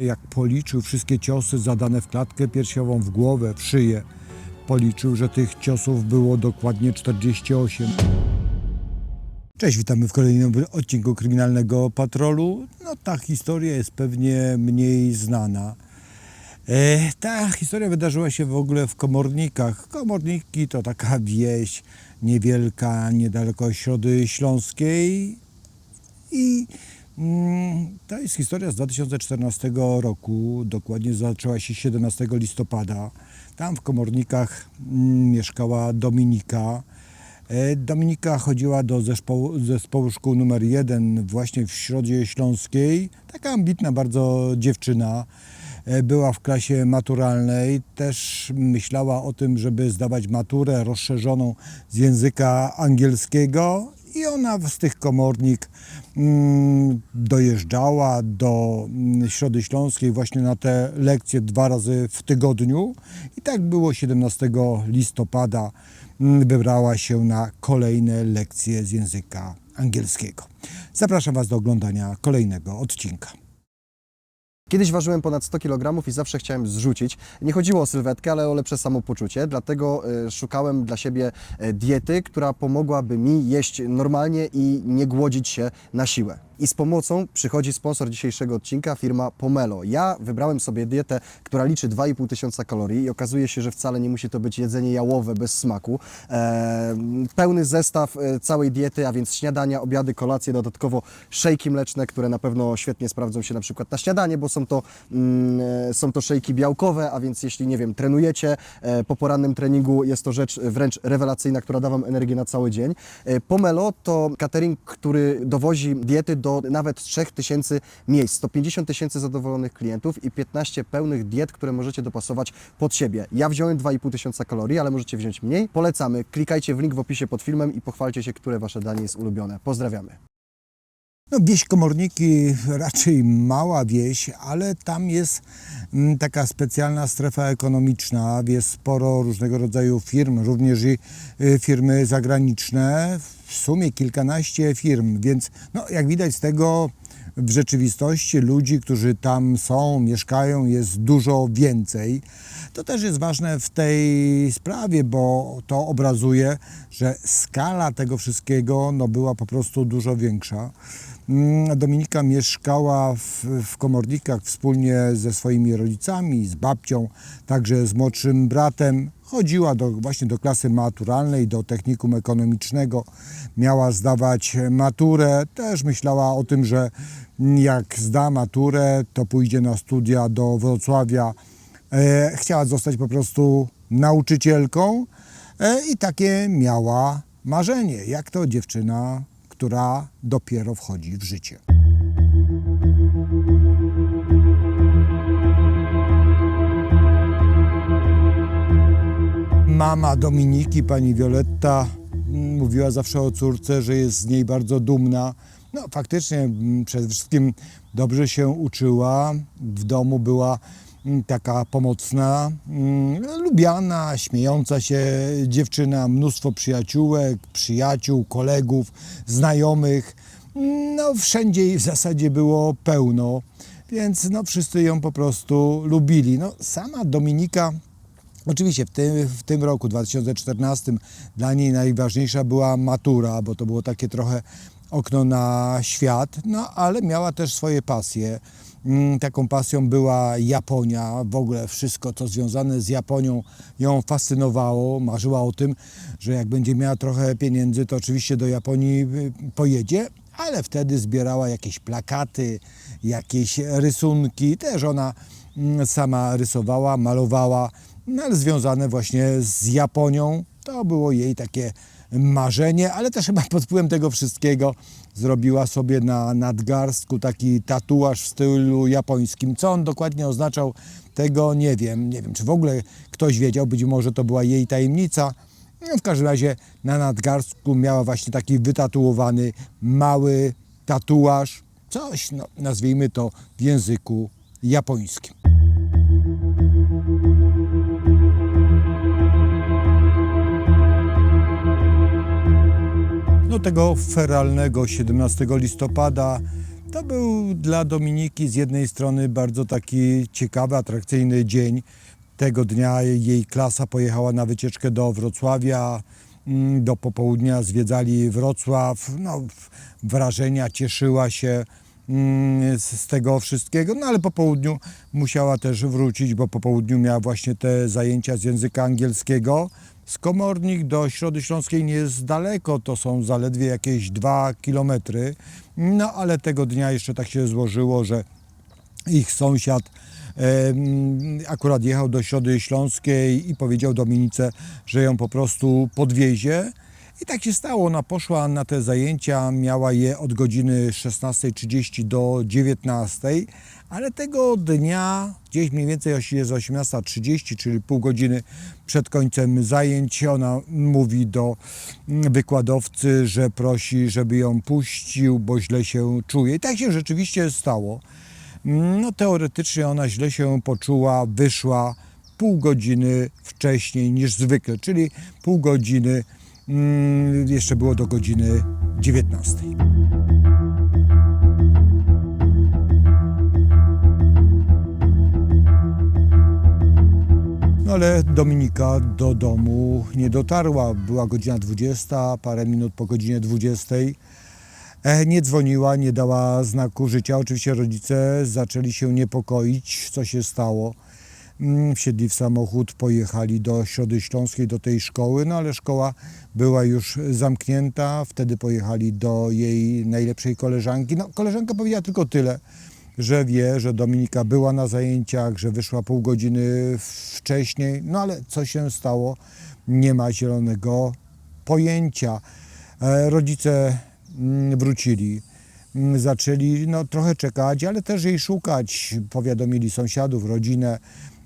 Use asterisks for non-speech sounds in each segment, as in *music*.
Jak policzył wszystkie ciosy zadane w klatkę piersiową, w głowę, w szyję, policzył, że tych ciosów było dokładnie 48. Cześć, witamy w kolejnym odcinku Kryminalnego Patrolu. No ta historia jest pewnie mniej znana. E, ta historia wydarzyła się w ogóle w Komornikach. Komorniki to taka wieś niewielka, niedaleko Środy Śląskiej. I to jest historia z 2014 roku. Dokładnie zaczęła się 17 listopada. Tam w Komornikach mm, mieszkała Dominika. E, Dominika chodziła do zespołu, zespołu szkół numer 1 właśnie w Środzie Śląskiej. Taka ambitna bardzo dziewczyna. E, Była w klasie maturalnej, też myślała o tym, żeby zdawać maturę rozszerzoną z języka angielskiego i ona z tych komornik mm, dojeżdżała do mm, Środy Śląskiej właśnie na te lekcje dwa razy w tygodniu i tak było 17 listopada mm, wybrała się na kolejne lekcje z języka angielskiego. Zapraszam Was do oglądania kolejnego odcinka. Kiedyś ważyłem ponad 100 kg i zawsze chciałem zrzucić. Nie chodziło o sylwetkę, ale o lepsze samopoczucie, dlatego e, szukałem dla siebie e, diety, która pomogłaby mi jeść normalnie i nie głodzić się na siłę. I z pomocą przychodzi sponsor dzisiejszego odcinka, firma Pomelo. Ja wybrałem sobie dietę, która liczy 2,5 tysiąca kalorii i okazuje się, że wcale nie musi to być jedzenie jałowe bez smaku. E, pełny zestaw e, całej diety, a więc śniadania, obiady, kolacje, dodatkowo szejki mleczne, które na pewno świetnie sprawdzą się na przykład na śniadanie, bo są to, mm, e, są to szejki białkowe, a więc jeśli, nie wiem, trenujecie e, po porannym treningu, jest to rzecz wręcz rewelacyjna, która da Wam energię na cały dzień. E, Pomelo to catering, który dowozi diety do nawet 3000 miejsc, 150 tysięcy zadowolonych klientów i 15 pełnych diet, które możecie dopasować pod siebie. Ja wziąłem 2,5 tysiąca kalorii, ale możecie wziąć mniej. Polecamy, klikajcie w link w opisie pod filmem i pochwalcie się, które Wasze danie jest ulubione. Pozdrawiamy. No, wieś Komorniki raczej mała wieś, ale tam jest mm, taka specjalna strefa ekonomiczna, jest sporo różnego rodzaju firm, również i y, firmy zagraniczne, w sumie kilkanaście firm, więc no, jak widać z tego w rzeczywistości ludzi, którzy tam są, mieszkają, jest dużo więcej. To też jest ważne w tej sprawie, bo to obrazuje, że skala tego wszystkiego no, była po prostu dużo większa. Mm, Dominika mieszkała w, w Komornikach wspólnie ze swoimi rodzicami, z babcią, także z młodszym bratem. Chodziła do, właśnie do klasy maturalnej, do technikum ekonomicznego. Miała zdawać maturę. Też myślała o tym, że jak zda maturę, to pójdzie na studia do Wrocławia. E, chciała zostać po prostu nauczycielką e, i takie miała marzenie, jak to dziewczyna, która dopiero wchodzi w życie. Mama Dominiki, pani Violetta, mm, mówiła zawsze o córce, że jest z niej bardzo dumna. No faktycznie mm, przede wszystkim dobrze się uczyła, w domu była taka pomocna, mm, lubiana, śmiejąca się dziewczyna, mnóstwo przyjaciółek, przyjaciół, kolegów, znajomych. No wszędzie jej w zasadzie było pełno, więc no wszyscy ją po prostu lubili. No sama Dominika Oczywiście w tym, w tym roku 2014 dla niej najważniejsza była matura, bo to było takie trochę okno na świat, no ale miała też swoje pasje. Mm, Taką pasją była Japonia, w ogóle wszystko co związane z Japonią ją fascynowało. Marzyła o tym, że jak będzie miała trochę pieniędzy, to oczywiście do Japonii y, pojedzie, ale wtedy zbierała jakieś plakaty, jakieś rysunki. Też ona mm, sama rysowała, malowała, no ale związane właśnie z Japonią. To było jej takie marzenie, ale też chyba pod wpływem tego wszystkiego zrobiła sobie na nadgarstku taki tatuaż w stylu japońskim. Co on dokładnie oznaczał, tego nie wiem. Nie wiem, czy w ogóle ktoś wiedział, być może to była jej tajemnica. No, w każdym razie na nadgarstku miała właśnie taki wytatuowany mały tatuaż, coś, no, nazwijmy to w języku japońskim. No tego feralnego 17 listopada To był dla Dominiki z jednej strony bardzo taki ciekawy, atrakcyjny dzień. Tego dnia jej klasa pojechała na wycieczkę do Wrocławia. Mm, Do popołudnia zwiedzali Wrocław. No, wrażenia cieszyła się mm, z tego wszystkiego, no ale po południu musiała też wrócić, bo po południu miała właśnie te zajęcia z języka angielskiego. Z Komornik do Środy Śląskiej nie jest daleko, to są zaledwie jakieś dwa kilometry. No ale tego dnia jeszcze tak się złożyło, że ich sąsiad akurat jechał do Środy Śląskiej i powiedział Dominice, że ją po prostu podwiezie. I tak się stało, ona poszła na te zajęcia, miała je od godziny 16.30 do 19.00, ale tego dnia, gdzieś mniej więcej jest 18.30, czyli pół godziny przed końcem zajęć, ona mówi do mm, wykładowcy, że prosi, żeby ją puścił, bo źle się czuje. I tak się rzeczywiście stało. No teoretycznie ona źle się poczuła, wyszła pół godziny wcześniej niż zwykle, czyli pół godziny jeszcze było do godziny 19. No ale Dominika do domu nie dotarła. Była godzina 20, parę minut po godzinie 20. E, Nie dzwoniła, nie dała znaku życia. Oczywiście rodzice zaczęli się niepokoić, co się stało. Mm, Wsiedli w samochód, pojechali do Środy Śląskiej, do tej szkoły, no ale szkoła była już zamknięta. Wtedy pojechali do jej najlepszej koleżanki. No, koleżanka powiedziała tylko tyle, że wie, że Dominika była na zajęciach, że wyszła pół godziny wcześniej. No ale co się stało, nie ma zielonego pojęcia. E, Rodzice mm, wrócili, mm, zaczęli no, trochę czekać, ale też jej szukać. Powiadomili sąsiadów, rodzinę.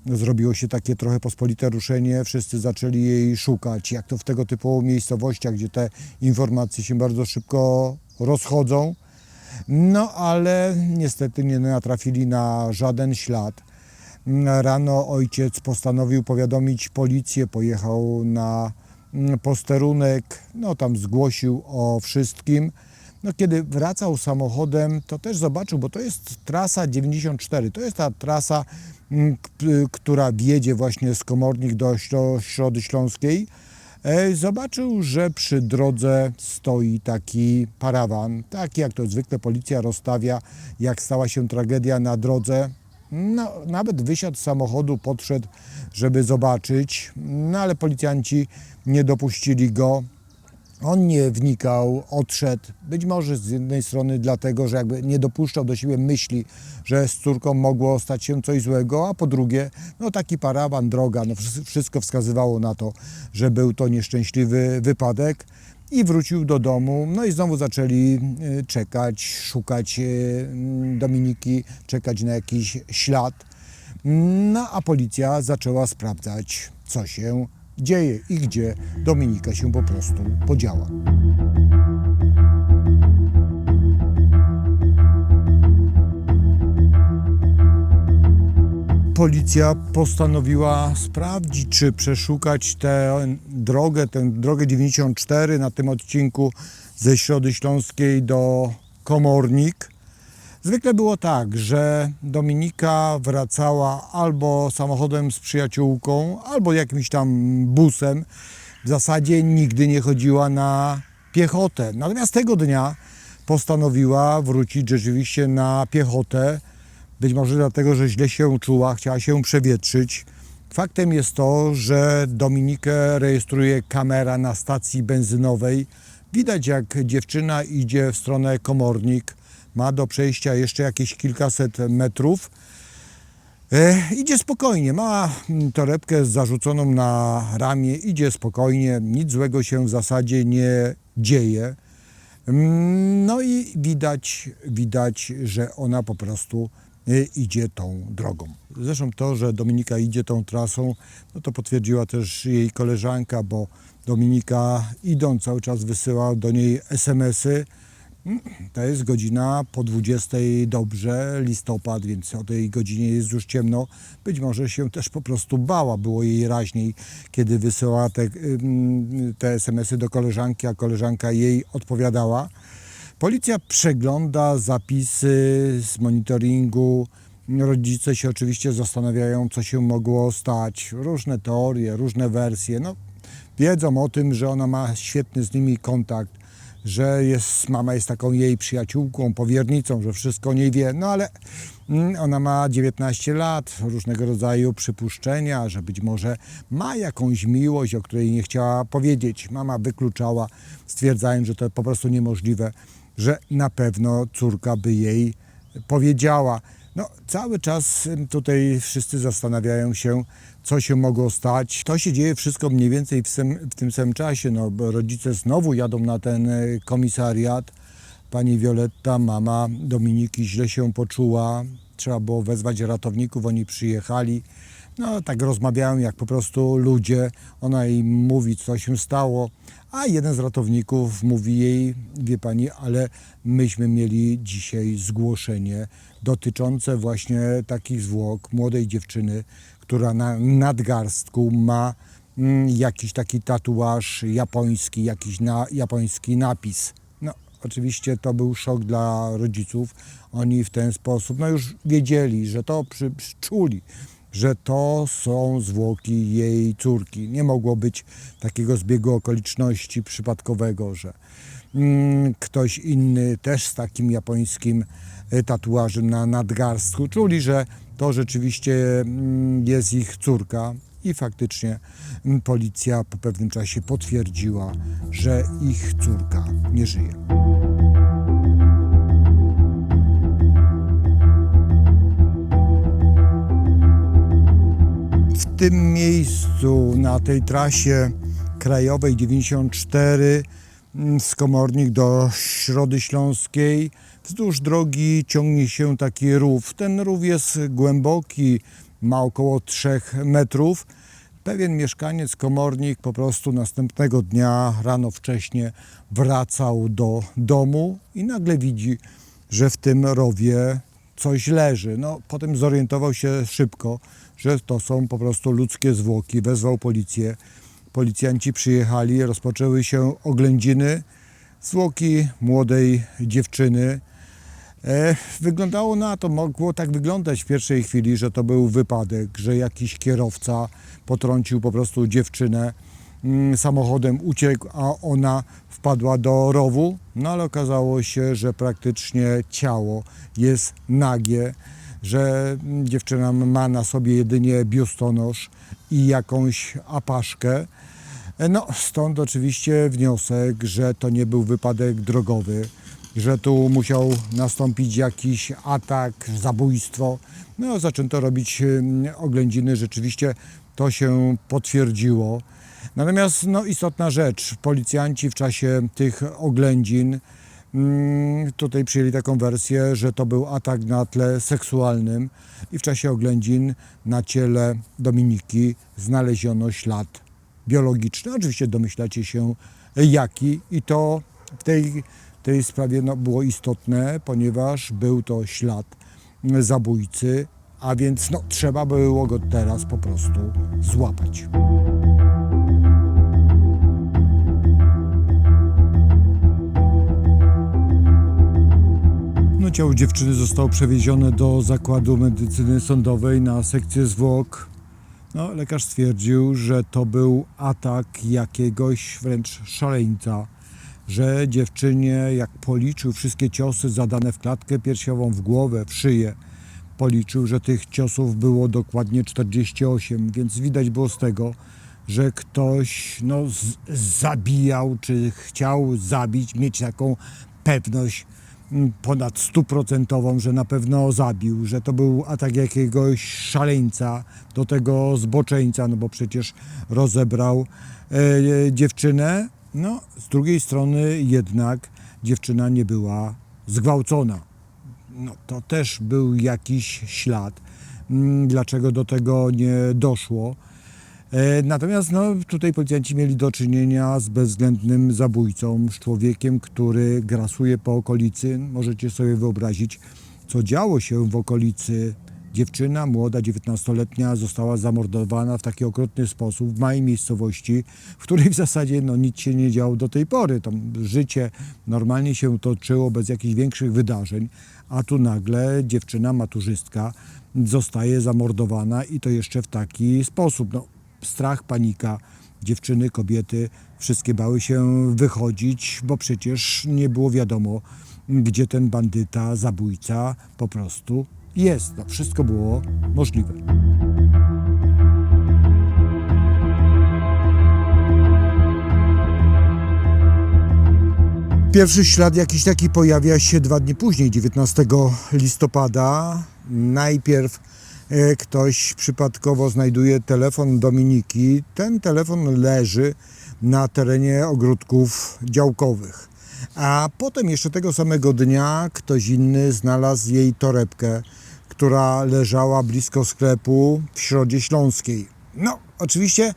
Zrobiło się takie trochę pospolite ruszenie, wszyscy zaczęli jej szukać. Jak to w tego typu miejscowościach, gdzie te informacje się bardzo szybko rozchodzą. No ale niestety nie natrafili na żaden ślad. Rano ojciec postanowił powiadomić policję, pojechał na posterunek, no tam zgłosił o wszystkim. No kiedy wracał samochodem, to też zobaczył, bo to jest trasa 94, to jest ta trasa, mm, która wiedzie właśnie z Komornik do Śro- Środy Śląskiej. E, Zobaczył, że przy drodze stoi taki parawan, taki jak to zwykle policja rozstawia, jak stała się tragedia na drodze. No, nawet wysiadł z samochodu, podszedł, żeby zobaczyć, no ale policjanci nie dopuścili go. On nie wnikał, odszedł. Być może z jednej strony dlatego, że jakby nie dopuszczał do siebie myśli, że z córką mogło stać się coś złego, a po drugie, no taki parawan, droga, no wszy- wszystko wskazywało na to, że był to nieszczęśliwy wypadek i wrócił do domu. No i znowu zaczęli y, czekać, szukać y, mm, Dominiki, czekać na jakiś ślad. No a policja zaczęła sprawdzać, co się dzieje i gdzie Dominika się po prostu podziała. Policja postanowiła sprawdzić, czy przeszukać tę drogę, tę drogę 94 na tym odcinku ze Środy Śląskiej do Komornik. Zwykle było tak, że Dominika wracała albo samochodem z przyjaciółką, albo jakimś tam busem. W zasadzie nigdy nie chodziła na piechotę. Natomiast tego dnia postanowiła wrócić rzeczywiście na piechotę. Być może dlatego, że źle się czuła, chciała się przewietrzyć. Faktem jest to, że Dominikę rejestruje kamera na stacji benzynowej. Widać, jak dziewczyna idzie w stronę komornik. Ma do przejścia jeszcze jakieś kilkaset metrów. E, idzie spokojnie, ma torebkę zarzuconą na ramię, idzie spokojnie, nic złego się w zasadzie nie dzieje. Mm, No i widać, widać, że ona po prostu y, idzie tą drogą. Zresztą to, że Dominika idzie tą trasą, no to potwierdziła też jej koleżanka, bo Dominika idąc cały czas wysyła do niej SMS-y. Mm, To jest godzina po 20 dobrze, listopad, więc o tej godzinie jest już ciemno. Być może się też po prostu bała, było jej raźniej, kiedy wysyłała te, ym, te SMS-y do koleżanki, a koleżanka jej odpowiadała. Policja przegląda zapisy z monitoringu. Rodzice się oczywiście zastanawiają, co się mogło stać. Różne teorie, różne wersje. No, wiedzą o tym, że ona ma świetny z nimi kontakt, że jest, mama jest taką jej przyjaciółką, powiernicą, że wszystko o niej wie. No ale mm, ona ma 19 lat, różnego rodzaju przypuszczenia, że być może ma jakąś miłość, o której nie chciała powiedzieć. Mama wykluczała, stwierdzając, że to po prostu niemożliwe, że na pewno córka by jej powiedziała. No, cały czas ym, tutaj wszyscy zastanawiają się, co się mogło stać. To się dzieje wszystko mniej więcej w, sem, w tym samym czasie. No, rodzice znowu jadą na ten y, komisariat. Pani Wioletta, mama Dominiki źle się poczuła. Trzeba było wezwać ratowników, oni przyjechali. No, tak rozmawiają jak po prostu ludzie. Ona im mówi, co się stało, a jeden z ratowników mówi jej, wie pani, ale myśmy mieli dzisiaj zgłoszenie dotyczące właśnie takich zwłok młodej dziewczyny, która na nadgarstku ma mm, jakiś taki tatuaż japoński, jakiś na, japoński napis. No, oczywiście to był szok dla rodziców. Oni w ten sposób, no już wiedzieli, że to przy, czuli, że to są zwłoki jej córki. Nie mogło być takiego zbiegu okoliczności przypadkowego, że mm, ktoś inny też z takim japońskim e, tatuażem na nadgarstku czuli, że to rzeczywiście mm, jest ich córka. I faktycznie mm, policja po pewnym czasie potwierdziła, że ich córka nie żyje. W tym miejscu, na tej trasie krajowej 94 mm, z Komornik do Środy Śląskiej, wzdłuż drogi ciągnie się taki rów. Ten rów jest głęboki, ma około 3 metrów. Pewien mieszkaniec Komornik po prostu następnego dnia rano wcześnie wracał do domu i nagle widzi, że w tym rowie coś leży. No, potem zorientował się szybko, że to są po prostu ludzkie zwłoki. Wezwał policję. Policjanci przyjechali, rozpoczęły się oględziny. Zwłoki młodej dziewczyny. E, wyglądało na to, mogło tak wyglądać w pierwszej chwili, że to był wypadek, że jakiś kierowca potrącił po prostu dziewczynę mm, samochodem, uciekł, a ona wpadła do rowu. No ale okazało się, że praktycznie ciało jest nagie, że mm, dziewczyna ma na sobie jedynie biustonosz i jakąś apaszkę. E, No, stąd oczywiście wniosek, że to nie był wypadek drogowy, że tu musiał nastąpić jakiś atak, zabójstwo. No, zaczęto robić oględziny, rzeczywiście to się potwierdziło. Natomiast no, istotna rzecz, policjanci w czasie tych oględzin tutaj przyjęli taką wersję, że to był atak na tle seksualnym i w czasie oględzin na ciele Dominiki znaleziono ślad biologiczny. Oczywiście domyślacie się jaki i to w tej, tej sprawie no, było istotne, ponieważ był to ślad zabójcy, a więc no, trzeba było go teraz po prostu złapać. No, ciało dziewczyny zostało przewiezione do zakładu medycyny sądowej na sekcję zwłok. No, lekarz stwierdził, że to był atak jakiegoś wręcz szaleńca, że dziewczynie, jak policzył wszystkie ciosy zadane w klatkę piersiową, w głowę, w szyję, policzył, że tych ciosów było dokładnie 48, więc widać było z tego, że ktoś no, zabijał, czy chciał zabić, mieć taką pewność mm, ponad stuprocentową, że na pewno zabił, że to był atak jakiegoś szaleńca, do tego zboczeńca, no bo przecież rozebrał e, e, dziewczynę. No, z drugiej strony jednak dziewczyna nie była zgwałcona no, to też był jakiś ślad, mm, dlaczego do tego nie doszło. E, Natomiast no, tutaj policjanci mieli do czynienia z bezwzględnym zabójcą, z człowiekiem, który grasuje po okolicy. Możecie sobie wyobrazić, co działo się w okolicy dziewczyna młoda, 19-letnia, została zamordowana w taki okrutny sposób w małej miejscowości, w której w zasadzie no, nic się nie działo do tej pory. Tam życie normalnie się toczyło bez jakichś większych wydarzeń, a tu nagle dziewczyna, maturzystka zostaje zamordowana i to jeszcze w taki sposób. No, strach, panika, dziewczyny, kobiety, wszystkie bały się wychodzić, bo przecież nie było wiadomo, gdzie ten bandyta, zabójca po prostu jest. No, wszystko było możliwe. Pierwszy ślad jakiś taki pojawia się dwa dni później, 19 listopada. Najpierw e, ktoś przypadkowo znajduje telefon Dominiki. Ten telefon leży na terenie ogródków działkowych. A potem jeszcze tego samego dnia ktoś inny znalazł jej torebkę, która leżała blisko sklepu w Środzie Śląskiej. No, oczywiście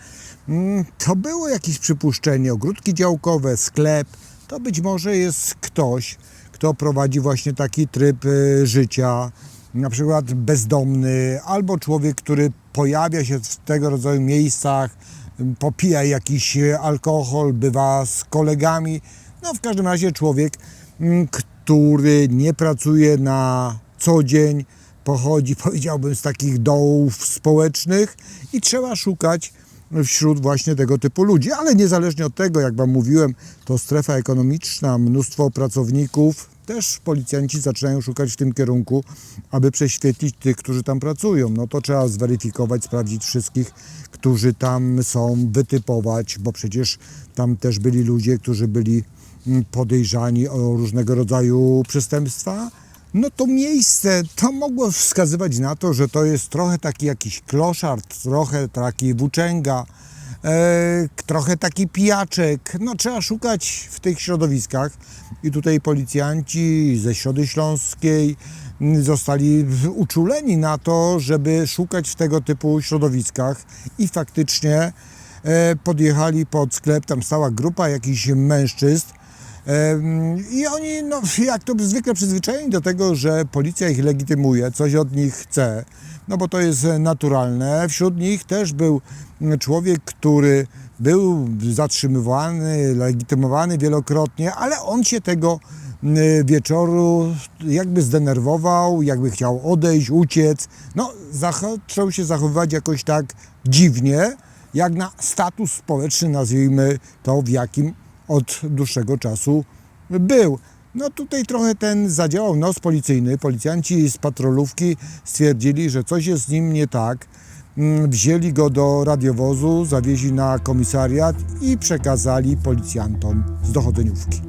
mm, to było jakieś przypuszczenie. Ogródki działkowe, sklep, to być może jest ktoś, kto prowadzi właśnie taki tryb y, życia, na przykład bezdomny, albo człowiek, który pojawia się w tego rodzaju miejscach, y, popija jakiś y, alkohol, bywa z kolegami. No w każdym razie człowiek, mm, który nie pracuje na co dzień, pochodzi, *laughs* powiedziałbym, z takich dołów społecznych i trzeba szukać wśród właśnie tego typu ludzi. Ale niezależnie od tego, jak Wam mówiłem, to strefa ekonomiczna, mnóstwo pracowników, też policjanci zaczynają szukać w tym kierunku, aby prześwietlić tych, którzy tam pracują. No to trzeba zweryfikować, sprawdzić wszystkich, którzy tam są, wytypować, bo przecież tam też byli ludzie, którzy byli mm, podejrzani o różnego rodzaju przestępstwa. No to miejsce, to mogło wskazywać na to, że to jest trochę taki jakiś kloszard, trochę taki włóczęga, e, trochę taki pijaczek. No trzeba szukać w tych środowiskach. I tutaj policjanci ze Środy Śląskiej zostali uczuleni na to, żeby szukać w tego typu środowiskach. I faktycznie e, podjechali pod sklep, tam stała grupa jakichś mężczyzn, I oni, no, jak to zwykle przyzwyczajeni do tego, że policja ich legitymuje, coś od nich chce, no bo to jest naturalne. Wśród nich też był człowiek, który był zatrzymywany, legitymowany wielokrotnie, ale on się tego wieczoru jakby zdenerwował, jakby chciał odejść, uciec. No, zaczął się zachowywać jakoś tak dziwnie, jak na status społeczny, nazwijmy to, w jakim od dłuższego czasu był. No tutaj trochę ten zadziałał nos policyjny. Policjanci z patrolówki stwierdzili, że coś jest z nim nie tak. Mm, Wzięli go do radiowozu, zawieźli na komisariat i przekazali policjantom z dochodzeniówki.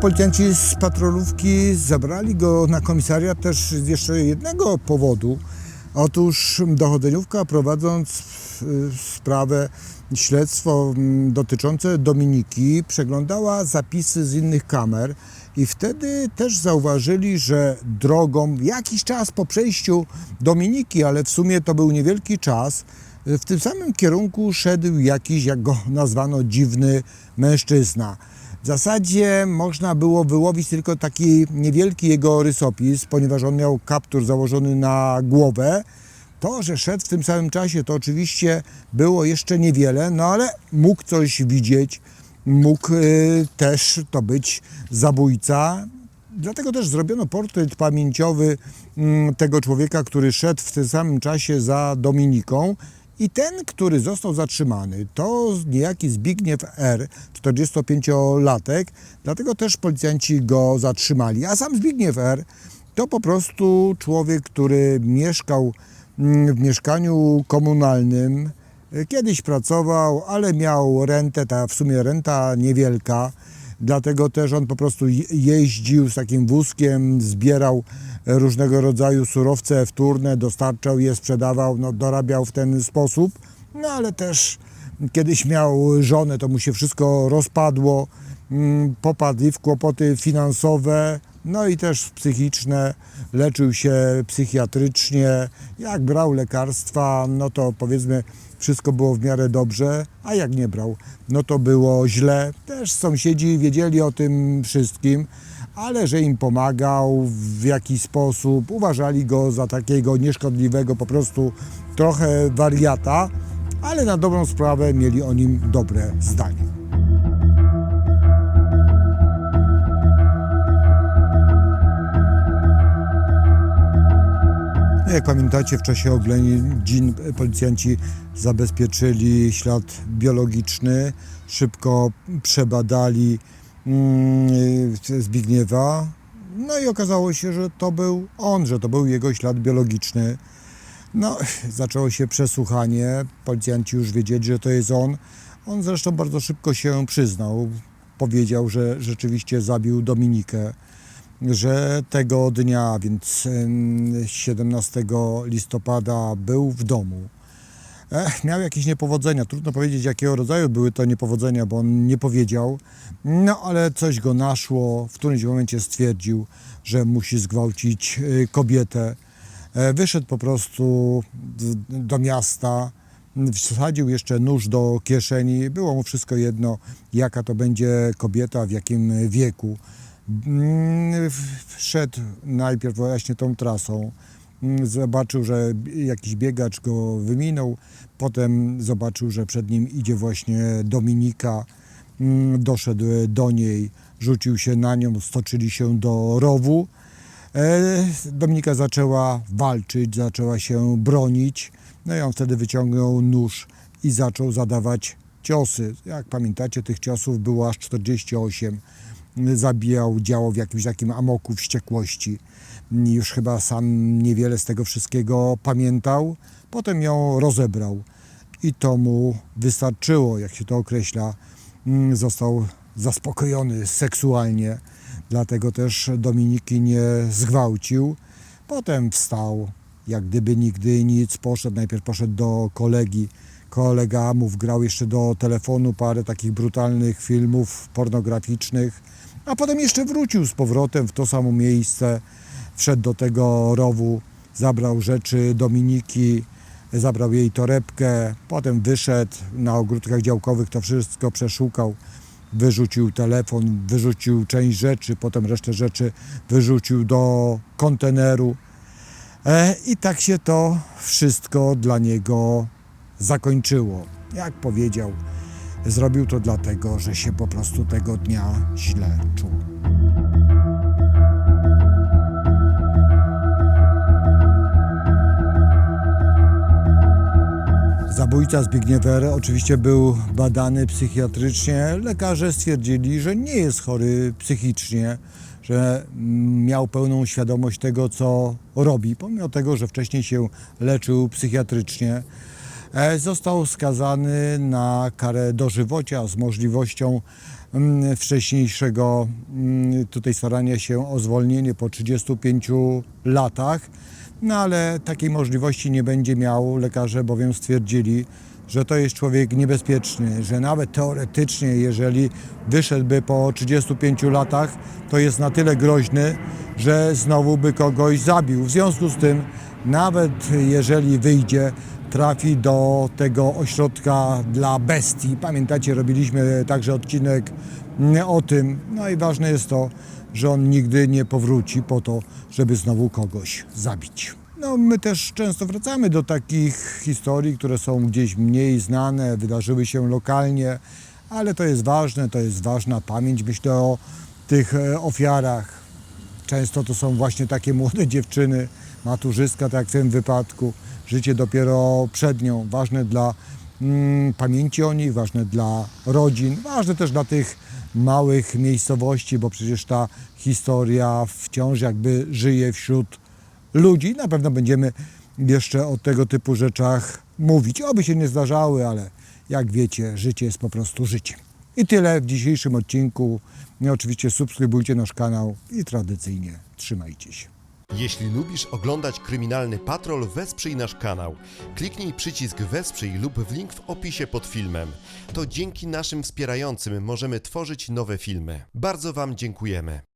Policjanci z patrolówki zabrali go na komisariat też z jeszcze jednego powodu. Otóż dochodzeniówka prowadząc y, sprawę, śledztwo mm, dotyczące Dominiki, przeglądała zapisy z innych kamer i wtedy też zauważyli, że drogą jakiś czas po przejściu Dominiki, ale w sumie to był niewielki czas, w tym samym kierunku szedł jakiś, jak go *laughs* nazwano, dziwny mężczyzna. W zasadzie można było wyłowić tylko taki niewielki jego rysopis, ponieważ on miał kaptur założony na głowę. To, że szedł w tym samym czasie, to oczywiście było jeszcze niewiele, no ale mógł coś widzieć, mógł y, też to być zabójca. Dlatego też zrobiono portret pamięciowy mm, tego człowieka, który szedł w tym samym czasie za Dominiką. I ten, który został zatrzymany, to niejaki Zbigniew R., 45-latek, dlatego też policjanci go zatrzymali. A sam Zbigniew R. to po prostu człowiek, który mieszkał mm, w mieszkaniu komunalnym. Kiedyś pracował, ale miał rentę, ta w sumie renta niewielka. Dlatego też on po prostu je- jeździł z takim wózkiem, zbierał różnego rodzaju surowce wtórne, dostarczał je, sprzedawał, no, dorabiał w ten sposób. No ale też kiedyś miał żonę, to mu się wszystko rozpadło, mm, popadł i w kłopoty finansowe, no i też psychiczne, leczył się psychiatrycznie, jak brał lekarstwa, no to powiedzmy wszystko było w miarę dobrze, a jak nie brał, no to było źle. Też sąsiedzi wiedzieli o tym wszystkim, ale że im pomagał w jakiś sposób, uważali go za takiego nieszkodliwego, po prostu trochę wariata, ale na dobrą sprawę mieli o nim dobre zdanie. Jak pamiętacie, w czasie oględzin policjanci zabezpieczyli ślad biologiczny, szybko przebadali mm, Zbigniewa. No i okazało się, że to był on, że to był jego ślad biologiczny. No, zaczęło się przesłuchanie, policjanci już wiedzieli, że to jest on. On zresztą bardzo szybko się przyznał. Powiedział, że rzeczywiście zabił Dominikę że tego dnia, więc em, 17 listopada był w domu. Ech, miał jakieś niepowodzenia. Trudno powiedzieć, jakiego rodzaju były to niepowodzenia, bo on nie powiedział. No ale coś go naszło. W którymś momencie stwierdził, że musi zgwałcić y, kobietę. E, Wyszedł po prostu do miasta, wsadził jeszcze nóż do kieszeni. Było mu wszystko jedno, jaka to będzie kobieta, w jakim wieku. Mm, Wszedł najpierw właśnie tą trasą. Mm, Zobaczył, że jakiś biegacz go wyminął. Potem zobaczył, że przed nim idzie właśnie Dominika. Mm, Doszedł do niej, rzucił się na nią, stoczyli się do rowu. E, Dominika zaczęła walczyć, zaczęła się bronić. No i on wtedy wyciągnął nóż i zaczął zadawać ciosy. Jak pamiętacie, tych ciosów było aż 48 zabijał, działał w jakimś takim amoku wściekłości. Już chyba sam niewiele z tego wszystkiego pamiętał. Potem ją rozebrał i to mu wystarczyło, jak się to określa. Mm, Został zaspokojony seksualnie, dlatego też Dominiki nie zgwałcił. Potem wstał, jak gdyby nigdy nic, poszedł, najpierw poszedł do kolegi, kolega mu wgrał jeszcze do telefonu parę takich brutalnych filmów pornograficznych, a potem jeszcze wrócił z powrotem w to samo miejsce, wszedł do tego rowu, zabrał rzeczy Dominiki, zabrał jej torebkę, potem wyszedł na ogródkach działkowych, to wszystko przeszukał, wyrzucił telefon, wyrzucił część rzeczy, potem resztę rzeczy wyrzucił do konteneru. E, I tak się to wszystko dla niego zakończyło. Jak powiedział, zrobił to dlatego, że się po prostu tego dnia źle czuł. Zabójca Zbigniew R. oczywiście był badany psychiatrycznie. Lekarze stwierdzili, że nie jest chory psychicznie, że miał pełną świadomość tego, co robi, pomimo tego, że wcześniej się leczył psychiatrycznie. E, Został skazany na karę dożywocia z możliwością mm, wcześniejszego mm, tutaj starania się o zwolnienie po 35 latach. No ale takiej możliwości nie będzie miał. Lekarze bowiem stwierdzili, że to jest człowiek niebezpieczny, że nawet teoretycznie, jeżeli wyszedłby po 35 latach, to jest na tyle groźny, że znowu by kogoś zabił. W związku z tym, nawet jeżeli wyjdzie, trafi do tego ośrodka dla bestii. Pamiętacie, robiliśmy także odcinek mm, o tym. No i ważne jest to, że on nigdy nie powróci po to, żeby znowu kogoś zabić. No, my też często wracamy do takich historii, które są gdzieś mniej znane, wydarzyły się lokalnie, ale to jest ważne, to jest ważna pamięć, myślę o tych e, ofiarach. Często to są właśnie takie młode dziewczyny, maturzystka, tak jak w tym wypadku. Życie dopiero przed nią, ważne dla mm, pamięci o nich, ważne dla rodzin, ważne też dla tych małych miejscowości, bo przecież ta historia wciąż jakby żyje wśród ludzi. Na pewno będziemy jeszcze o tego typu rzeczach mówić. Oby się nie zdarzały, ale jak wiecie, życie jest po prostu życiem. I tyle w dzisiejszym odcinku. Oczywiście subskrybujcie nasz kanał i tradycyjnie trzymajcie się. Jeśli lubisz oglądać Kryminalny Patrol, wesprzyj nasz kanał. Kliknij przycisk Wesprzyj lub w link w opisie pod filmem. To dzięki naszym wspierającym możemy tworzyć nowe filmy. Bardzo Wam dziękujemy.